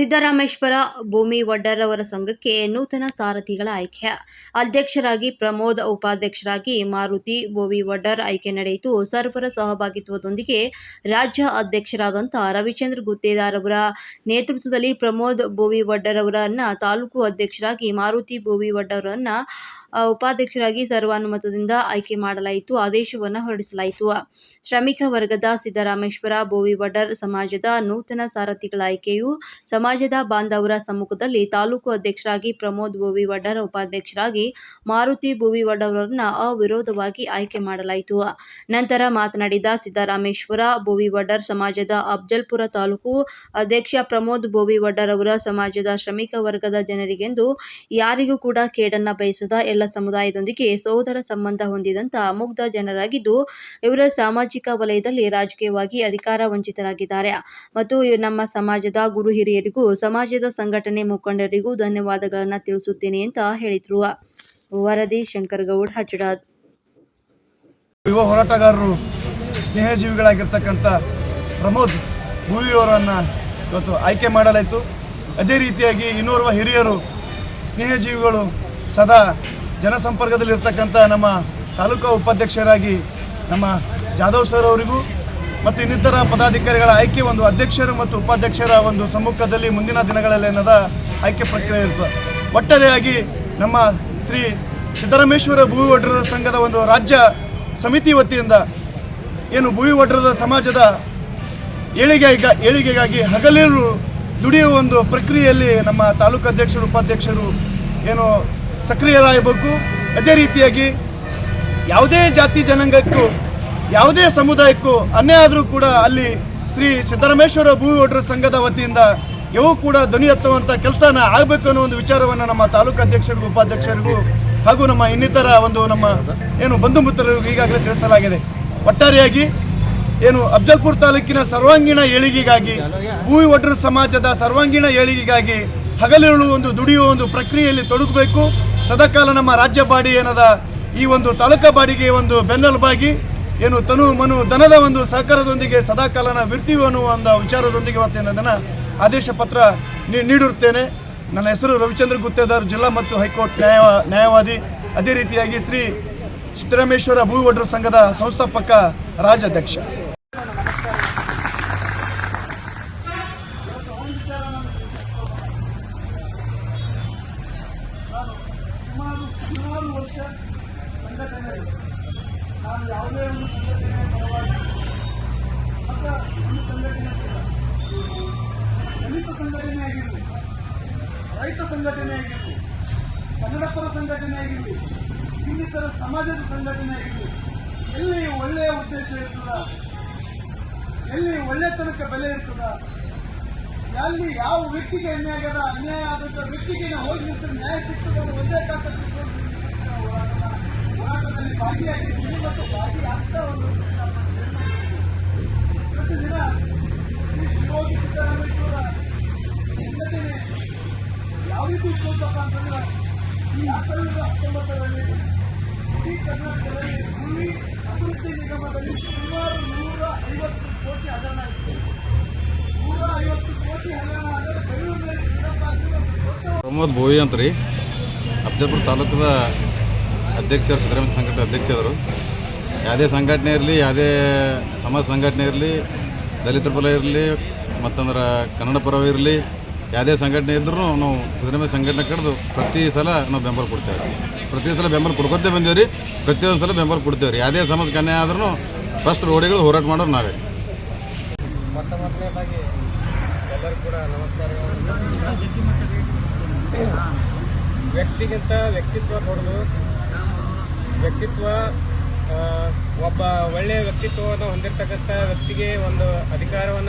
ಸಿದ್ದರಾಮೇಶ್ವರ ಭೂಮಿ ವಡ್ಡರವರ ಸಂಘಕ್ಕೆ ನೂತನ ಸಾರಥಿಗಳ ಆಯ್ಕೆ. ಅಧ್ಯಕ್ಷರಾಗಿ ಪ್ರಮೋದ್, ಉಪಾಧ್ಯಕ್ಷರಾಗಿ ಮಾರುತಿ ಭೂವಿ ವಡ್ಡರ್ ಆಯ್ಕೆ ನಡೆಯಿತು. ಸರ್ವರ ಸಹಭಾಗಿತ್ವದೊಂದಿಗೆ ರಾಜ್ಯ ಅಧ್ಯಕ್ಷರಾದಂಥ ರವಿಚಂದ್ರ ಗುತ್ತೇದಾರ್ ಅವರ ನೇತೃತ್ವದಲ್ಲಿ ಪ್ರಮೋದ್ ಭೂವಿ ವಡ್ಡರವರನ್ನ ತಾಲೂಕು ಅಧ್ಯಕ್ಷರಾಗಿ ಮಾರುತಿ ಭೂವಿ ವಡ್ಡರನ್ನ ಉಪಾಧ್ಯಕ್ಷರಾಗಿ ಸರ್ವಾನುಮತದಿಂದ ಆಯ್ಕೆ ಮಾಡಲಾಯಿತು. ಆದೇಶವನ್ನು ಹೊರಡಿಸಲಾಯಿತು. ಶ್ರಮಿಕ ವರ್ಗದ ಸಿದ್ದರಾಮೇಶ್ವರ, ಬೋವಿ ವಡ್ಡರ್ ಸಮಾಜದ ನೂತನ ಸಾರಥಿಗಳ ಆಯ್ಕೆಯು ಸಮಾಜದ ಬಾಂಧವರ ಸಮ್ಮುಖದಲ್ಲಿ ತಾಲೂಕು ಅಧ್ಯಕ್ಷರಾಗಿ ಪ್ರಮೋದ್ ಬೋವಿ ವಡ್ಡರ್ ಉಪಾಧ್ಯಕ್ಷರಾಗಿ ಮಾರುತಿ ಬೋವಿ ವಡ್ಡರ್ ಅವಿರೋಧವಾಗಿ ಆಯ್ಕೆ ಮಾಡಲಾಯಿತು. ನಂತರ ಮಾತನಾಡಿದ ಸಿದ್ದರಾಮೇಶ್ವರ, ಬೋವಿ ವಡ್ಡರ್ ಸಮಾಜದ ಅಫ್ಜಲ್ಪುರ ತಾಲೂಕು ಅಧ್ಯಕ್ಷ ಪ್ರಮೋದ್ ಬೋವಿ ವಡ್ಡರ್ ಅವರ ಸಮಾಜದ ಶ್ರಮಿಕ ವರ್ಗದ ಜನರಿಗೆಂದು ಯಾರಿಗೂ ಕೂಡ ಕೇಡನ್ನ ಬಯಸದ ಎಲ್ಲ ಸಮುದಾಯದೊಂದಿಗೆ ಸೋದರ ಸಂಬಂಧ ಹೊಂದಿದಂತ ಮುಗ್ಧ ಜನರಾಗಿದ್ದು, ಇವರ ಸಾಮಾಜಿಕ ವಲಯದಲ್ಲಿ ರಾಜಕೀಯವಾಗಿ ಅಧಿಕಾರ ವಂಚಿತರಾಗಿದ್ದಾರೆ. ಮತ್ತು ನಮ್ಮ ಸಮಾಜದ ಗುರು ಹಿರಿಯರಿಗೂ, ಸಮಾಜದ ಸಂಘಟನೆ ಮುಖಂಡರಿಗೂ ಧನ್ಯವಾದಗಳನ್ನು ತಿಳಿಸುತ್ತೇನೆ ಅಂತ ಹೇಳಿದ್ರು. ವರದಿ ಶಂಕರಗೌಡ್ ಹಚ್ಚಡಾದ್ ಯುವ ಹೋರಾಟಗಾರರು, ಸ್ನೇಹಜೀವಿಗಳಾಗಿರ್ತಕ್ಕಂಥ ಪ್ರಮೋದ್ ಭೂವಿಯವರನ್ನು ಇವತ್ತು ಆಯ್ಕೆ ಮಾಡಲಾಯಿತು. ಅದೇ ರೀತಿಯಾಗಿ ಇನ್ನೋರ್ವ ಹಿರಿಯರು, ಸ್ನೇಹಜೀವಿಗಳು ಸದಾ ಜನಸಂಪರ್ಕದಲ್ಲಿರ್ತಕ್ಕಂಥ ನಮ್ಮ ತಾಲೂಕಾ ಉಪಾಧ್ಯಕ್ಷರಾಗಿ ನಮ್ಮ ಜಾಧವ್ ಸರ್ ಅವರಿಗೂ ಮತ್ತು ಇನ್ನಿತರ ಪದಾಧಿಕಾರಿಗಳ ಆಯ್ಕೆ ಒಂದು ಅಧ್ಯಕ್ಷರು ಮತ್ತು ಉಪಾಧ್ಯಕ್ಷರ ಒಂದು ಸಮ್ಮುಖದಲ್ಲಿ ಮುಂದಿನ ದಿನಗಳಲ್ಲಿ ಏನದ ಆಯ್ಕೆ ಪ್ರಕ್ರಿಯೆ ಇರ್ತದೆ. ಒಟ್ಟಾರೆಯಾಗಿ ನಮ್ಮ ಶ್ರೀ ಸಿದ್ದರಾಮೇಶ್ವರ ಭೂ ಒಡ್ರದ ಸಂಘದ ಒಂದು ರಾಜ್ಯ ಸಮಿತಿ ವತಿಯಿಂದ ಏನು ಭೂವಿ ಒಡ್ರದ ಸಮಾಜದ ಏಳಿಗೆ ಏಳಿಗೆಗಾಗಿ ಹಗಲಿರು ದುಡಿಯುವ ಒಂದು ಪ್ರಕ್ರಿಯೆಯಲ್ಲಿ ನಮ್ಮ ತಾಲೂಕು ಅಧ್ಯಕ್ಷರು, ಉಪಾಧ್ಯಕ್ಷರು ಏನು ಸಕ್ರಿಯರಾಗಬೇಕು. ಅದೇ ರೀತಿಯಾಗಿ ಯಾವುದೇ ಜಾತಿ ಜನಾಂಗಕ್ಕೂ, ಯಾವುದೇ ಸಮುದಾಯಕ್ಕೂ ಅನ್ಯಾಯ ಆದರೂ ಕೂಡ ಅಲ್ಲಿ ಶ್ರೀ ಸಿದ್ದರಾಮೇಶ್ವರ ಭೂ ಒಡ್ಡರ ಸಂಘದ ವತಿಯಿಂದ ಇವು ಕೂಡ ಧ್ವನಿ ಎತ್ತುವಂಥ ಕೆಲಸನ ಆಗಬೇಕು ಅನ್ನೋ ಒಂದು ವಿಚಾರವನ್ನು ನಮ್ಮ ತಾಲೂಕು ಅಧ್ಯಕ್ಷರಿಗೂ, ಉಪಾಧ್ಯಕ್ಷರಿಗೂ ಹಾಗೂ ನಮ್ಮ ಇನ್ನಿತರ ಒಂದು ನಮ್ಮ ಏನು ಬಂಧು ಮಿತ್ರರಿಗೂ ಈಗಾಗಲೇ ತಿಳಿಸಲಾಗಿದೆ. ಒಟ್ಟಾರೆಯಾಗಿ ಏನು ಅಫ್ಜಲ್ಪುರ ತಾಲೂಕಿನ ಸರ್ವಾಂಗೀಣ ಏಳಿಗೆಗಾಗಿ, ಭೂ ಒಡ್ರ ಸಮಾಜದ ಸರ್ವಾಂಗೀಣ ಏಳಿಗೆಗಾಗಿ ಹಗಲಿರುಳು ಒಂದು ದುಡಿಯುವ ಒಂದು ಪ್ರಕ್ರಿಯೆಯಲ್ಲಿ ತೊಡಗಬೇಕು. ಸದಾಕಾಲ ನಮ್ಮ ರಾಜ್ಯ ಬಾಡಿ ಏನದ, ಈ ಒಂದು ತಾಲೂಕ ಬಾಡಿಗೆ ಒಂದು ಬೆನ್ನೆಲುಬಾಗಿ, ಏನು ತನು ಮನು ದನದ ಒಂದು ಸಹಕಾರದೊಂದಿಗೆ ಸದಾಕಾಲನ ವಿರ್ತೀವಿ ಅನ್ನುವ ಒಂದು ವಿಚಾರದೊಂದಿಗೆ ಇವತ್ತೇನದನ್ನು ಆದೇಶ ಪತ್ರ ನೀಡಿರುತ್ತೇನೆ. ನನ್ನ ಹೆಸರು ರವಿಚಂದ್ರ ಗುತ್ತೇದಾರ್, ಜಿಲ್ಲಾ ಮತ್ತು ಹೈಕೋರ್ಟ್ ನ್ಯಾಯ ನ್ಯಾಯವಾದಿ. ಅದೇ ರೀತಿಯಾಗಿ ಶ್ರೀ ಸಿದ್ದರಾಮೇಶ್ವರ ಭೂ ಸಂಘದ ಸಂಸ್ಥಾಪಕ ರಾಜ್ಯಾಧ್ಯಕ್ಷ ಸುಮಾರು ಸುಮಾರು ವರ್ಷ ಸಂಘಟನೆ ನಾನು ಯಾವುದೇ ಒಂದು ಸಂಘಟನೆಯ ಪರವಾಗಿ ಅಥವಾ ಒಂದು ಸಂಘಟನೆ ದಲಿತ ಸಂಘಟನೆ ಆಗಿರಲಿ, ರೈತ ಸಂಘಟನೆ ಆಗಿರಲಿ, ಕನ್ನಡಪರ ಸಂಘಟನೆ ಆಗಿರಲಿ, ಇನ್ನಿತರ ಸಮಾಜದ ಸಂಘಟನೆ ಆಗಿರಲಿ, ಎಲ್ಲಿ ಒಳ್ಳೆಯ ಉದ್ದೇಶ ಇರ್ತದ, ಎಲ್ಲಿ ಒಳ್ಳೆತನಕ್ಕೆ ಬೆಲೆ ಇರ್ತದ ಅಲ್ಲಿ ಯಾವ ವ್ಯಕ್ತಿಗೆ ಅನ್ಯಾಯ ಆಗದ ಅನ್ಯಾಯ ಆದಂತ ವ್ಯಕ್ತಿಗೆ ನಾವು ಹೋಗಿ ನ್ಯಾಯ ಸಿಗ್ತದೆ, ಒಂದೇ ಹೋರಾಟನ- ಹೋರಾಟದಲ್ಲಿ ಭಾಗಿಯಾಗಿದ್ದೀವಿ. ಒಂದು ಅಂತಂದ್ರೆ ಈ ಕರ್ನಾಟಕದಲ್ಲಿ ಸುಮಾರು ನೂರ ಐವತ್ತು ಕೋಟಿ ಕೋಟಿ ಪ್ರಮೋದ್ ಭೋವಿ ಅಂತ ರೀ. ಅಫ್ಜಲ್ಪುರ ತಾಲೂಕದ ಅಧ್ಯಕ್ಷರು ಸಿದ್ದರಾಮಯ್ಯ ಸಂಘಟನೆ ಅಧ್ಯಕ್ಷರು ಯಾವುದೇ ಸಂಘಟನೆ ಇರಲಿ, ಯಾವುದೇ ಸಮಾಜ ಸಂಘಟನೆ ಇರಲಿ, ದಲಿತರ ಪರ ಇರಲಿ, ಮತ್ತಂದ್ರೆ ಕನ್ನಡ ಪರವ ಇರಲಿ, ಯಾವುದೇ ಸಂಘಟನೆ ಇದ್ರೂ ನಾವು ಕುದುರೆ ಸಂಘಟನೆ ಕಡ್ದು ಪ್ರತಿ ಸಲ ನಾವು ಬೆಂಬಲ ಕೊಡ್ತೇವೆ. ಪ್ರತಿ ಸಲ ಬೆಂಬಲ ಕೊಡ್ಕೊತೇ ಬಂದೇವೆ ರೀ ಪ್ರತಿಯೊಂದು ಸಲ ಬೆಂಬಲ ಕೊಡ್ತೇವೆ ರೀ ಯಾವುದೇ ಸಮಾಜ ಕನ್ಯ ಆದ್ರೂ ಫಸ್ಟ್ ರೋಡಿಗಳು ಹೋರಾಟ ಮಾಡೋರು ನಾವೇ. ವ್ಯಕ್ತಿಗಿಂತ ವ್ಯಕ್ತಿತ್ವ ದೊಡ್ಡದು ವ್ಯಕ್ತಿತ್ವ ಒಬ್ಬ ಒಳ್ಳೆಯ ವ್ಯಕ್ತಿತ್ವವನ್ನು ಹೊಂದಿರತಕ್ಕಂಥ ವ್ಯಕ್ತಿಗೆ ಒಂದು ಅಧಿಕಾರವನ್ನು